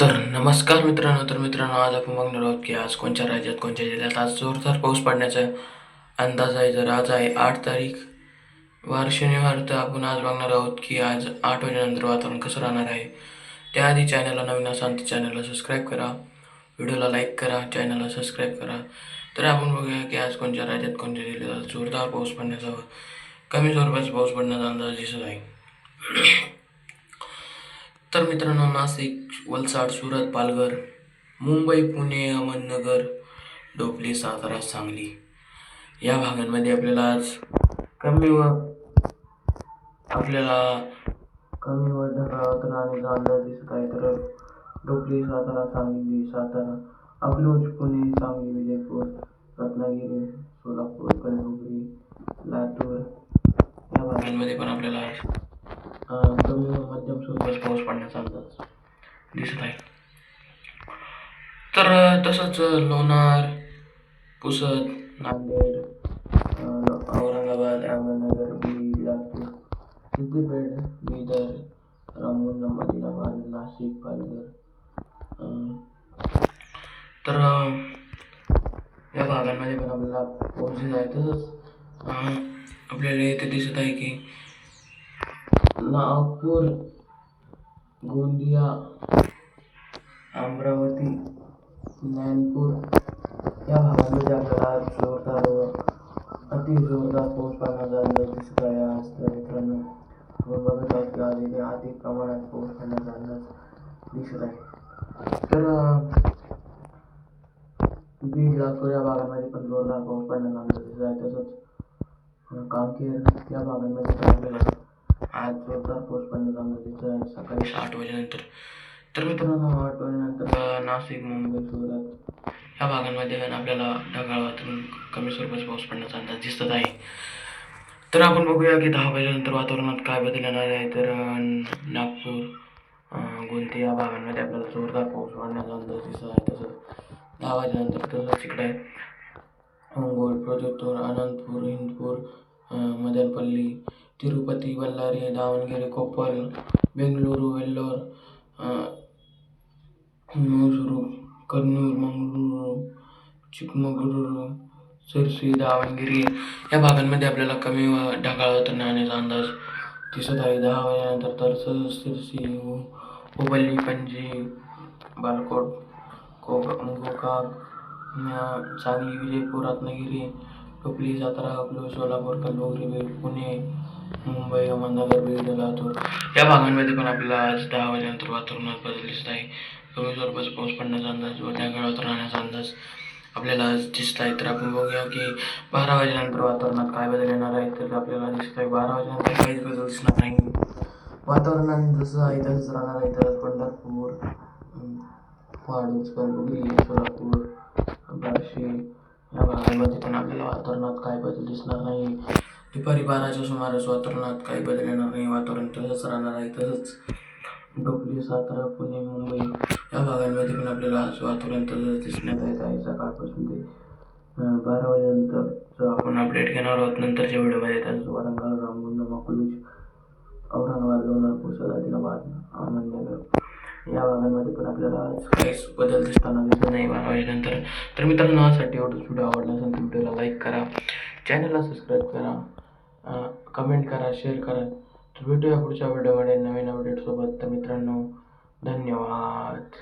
तर नमस्कार मित्रांनो तर मित्रांनो आज आपण बघणार आहोत की आज कोणत्या राज्यात कोणत्या जिल्ह्यात आज जोरदार पाऊस पडण्याचा अंदाज आहे. तर आज आहे आठ तारीख वार शनिवार. तर आपण आज बघणार आहोत की आज आठ वाजेनंतर वातावरण कसं राहणार आहे. त्याआधी चॅनलला नवीन असाल तर चॅनलला सबस्क्राईब करा. व्हिडिओला लाईक करा चॅनलला सबस्क्राईब करा. तर आपण बघूया की आज कोणत्या राज्यात कोणत्या जिल्ह्यात जोरदार पाऊस पडण्याचा कमी स्वरूपाचा पाऊस पडण्याचा अंदाज दिसत आहे. तर मित्रांनो नाशिक वलसाड सुरत पालघर मुंबई पुणे अहमदनगर डोपली सातारा सांगली या भागांमध्ये आपल्याला आज कमी व आपल्याला कमी व ढगाळ आणि अंदाज दिसत आहे. तर डोपली सातारा सांगली सातारा अकलूज पुणे सांगली विजयपूर रत्नागिरी सोलापूर कलबुर्गी लातूर या भागांमध्ये पण आपल्याला आज कमी व मध्यम स्वरूपात पाऊस पडण्याचा अंदाज दिसत आहे. तर तसंच लोणार पुसद नांदेड औरंगाबाद अहमदनगर बीड लातूर सिद्दीपेठ रामगुंड मदिनाबाद नाशिक पालघर तर या भागांमध्ये पण आपल्याला पोहोचले आहे. तसंच आपल्याला इथे दिसत आहे की नागपूर गोंदिया अमरावती ज्ञानपूर या भागामध्ये आपल्याला जोरदार अति जोरदार पाऊस पडण्याचा अंदाज दिसत आहे आज तर मित्रांनो आपण बघत आहोत की आज इथे अधिक प्रमाणात पाऊस पडण्याचा अंदाज दिसत आहे तर बीड लातूर या भागामध्ये पण जोरदार पाऊस पडण्याचा अंदाज दिसत आहे अं, कामखेड या भागांमध्ये पण आपल्याला आज अंदाज दिसत आहे सकाळी आठ वाजेनंतर. तर मित्रांनो आठ वाजेनंतर. नाशिक मुंबई सुरत. ह्या भागांमध्ये आपल्याला ढगाळ वातावरण कमी स्वरूपाचा पाऊस पडण्याचा अंदाज दिसत आहे. तर आपण बघूया की दहा वाजेनंतर वातावरणात काय बदल येणार आहे. तर नागपूर गोंदिया या भागांमध्ये आपल्याला जोरदार पाऊस पडण्याचा अंदाज दिसत आहे. तसंच दहा वाजेनंतर तसंच इकडे अंगोल प्रज्योतपूर अनंतपूर हिंदपूर अं, मदनपल्ली ತಿರುಪತಿ ಬಳ್ಳಾರಿ ದಾವಣಗೆರೆ ಕೊಪ್ಪಳ ಬೆಂಗಳೂರು ವೆಲ್ಲೂರ್ ಮೈಸೂರು ಕಣ್ಣೂರು ಮಂಗಳೂರು ಚಿಕ್ಕಮಗಳೂರು सरसी दावणगिरी या भागांमध्ये आपल्याला कमी ढगाळ होताना नाण्याचा अंदाज दिसत आहे. दहा वाजल्यानंतर तर सिरसी हुबली पणजी बालकोट कोका गोकाक सांगली विजयपूर रत्नागिरी टोपली सातारा अकलूर सोलापूर कल्लोगरी पुणे मुंबई अहमदनगर बीड लातूर. या भागांमध्ये पण आपल्याला आज दहा वाजेनंतर वातावरणात बदल दिसत आहे. कमी स्वरूपाचा पाऊस पडण्याचा अंदाज व ढगाळ राहण्याचा अंदाज आपल्याला आज दिसत आहे. तर आपण बघूया की बारा वाजेनंतर वातावरणात काय बदल येणार आहे तर आपल्याला दिसत आहे. बारा वाजेनंतर काहीच बदल दिसणार नाही. वातावरणाने जसं आहे तसंच राहणार आहे. तर पंढरपूर अं, कलबुगी सोलापूर बार्शी या भागांमध्ये पण आपल्याला वातावरणात काय बदल दिसणार नाही. दुपारी बाराच्या सुमारास वातावरणात काही बदल येणार नाही. वातावरण तसंच राहणार आहे. तसंच डोकली सातारा पुणे मुंबई या भागांमध्ये पण आपल्याला आज वातावरण तसंच दिसण्यात येत आहे. सकाळपासून ते बारा वाजेनंतरचं आपण अपडेट घेणार आहोत. नंतरच्या व्हिडिओमध्ये त्याचं वारंवार रामगुंड माकुलूज औरंगाबाद लोणार पुसद आदिलाबाद अहमदनगर या भागांमध्ये पण आपल्याला आज काहीच बदल दिसताना दिसत नाही. बारा वाजेनंतर. तर मित्रांनो आजसाठी एवढंच. व्हिडिओ आवडला असेल तर व्हिडिओला लाईक करा. चॅनलला सबस्क्राईब करा. कमेंट करा शेअर करा. तर भेटूया पुढच्या व्हिडिओमध्ये नवीन अपडेटसोबत तर मित्रांनो धन्यवाद.